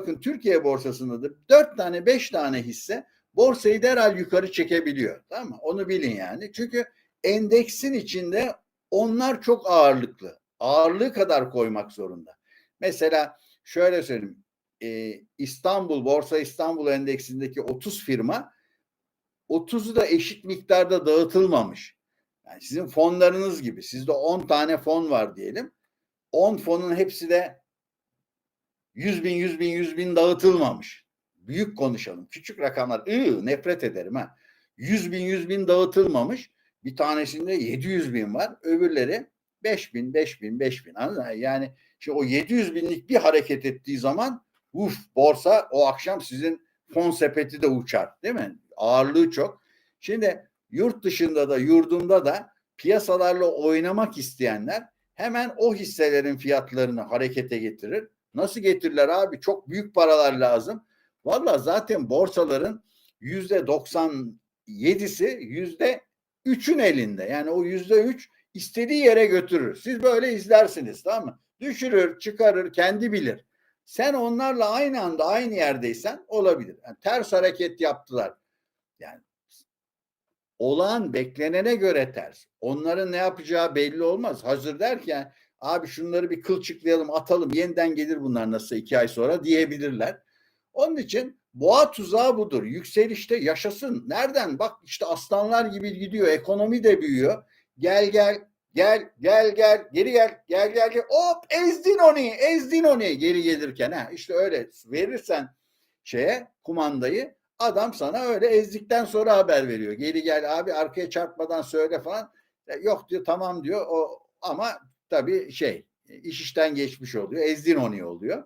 bakın Türkiye borsasında da 4 tane 5 tane hisse borsayı derhal yukarı çekebiliyor. Tamam mı? Onu bilin yani. Çünkü endeksin içinde onlar çok ağırlıklı. Ağırlığı kadar koymak zorunda. Mesela şöyle söyleyeyim. e, İstanbul, Borsa İstanbul endeksindeki 30 firma 30'u da eşit miktarda dağıtılmamış. Yani sizin fonlarınız gibi. Sizde 10 tane fon var diyelim. 10 fonun hepsi de 100 bin, 100 bin, 100 bin dağıtılmamış. Büyük konuşalım. Küçük rakamlar. Iı, nefret ederim ha. 100 bin, 100 bin dağıtılmamış. Bir tanesinde 700 bin var. Öbürleri 5 bin, 5 bin, 5 bin. Anladın? Yani şimdi o 700 binlik bir hareket ettiği zaman uf borsa o akşam sizin fon sepeti de uçar. Değil mi? Ağırlığı çok. Şimdi yurt dışında da yurdunda da piyasalarla oynamak isteyenler hemen o hisselerin fiyatlarını harekete getirir. Nasıl getirirler abi? Çok büyük paralar lazım. Valla zaten borsaların yüzde 97'si yüzde 3'ün elinde. Yani o yüzde 3 istediği yere götürür. Siz böyle izlersiniz tamam mı? Düşürür, çıkarır, kendi bilir. Sen onlarla aynı anda aynı yerdeysen olabilir. Yani ters hareket yaptılar. Yani olağan beklenene göre ters. Onların ne yapacağı belli olmaz. Hazır derken abi şunları bir kılçıklayalım atalım yeniden gelir bunlar nasıl iki ay sonra diyebilirler. Onun için boğa tuzağı budur. Yükselişte yaşasın. Nereden? Bak işte aslanlar gibi gidiyor. Ekonomi de büyüyor. Gel gel gel gel gel geri gel gel gel gel hop ezdin onu ezdin onu geri gelirken ha işte öyle verirsen şeye kumandayı adam sana öyle ezdikten sonra haber veriyor. Geri gel abi arkaya çarpmadan söyle falan. E, Yok diyor tamam diyor o ama tabii şey iş işten geçmiş oluyor. Ezdin onu oluyor.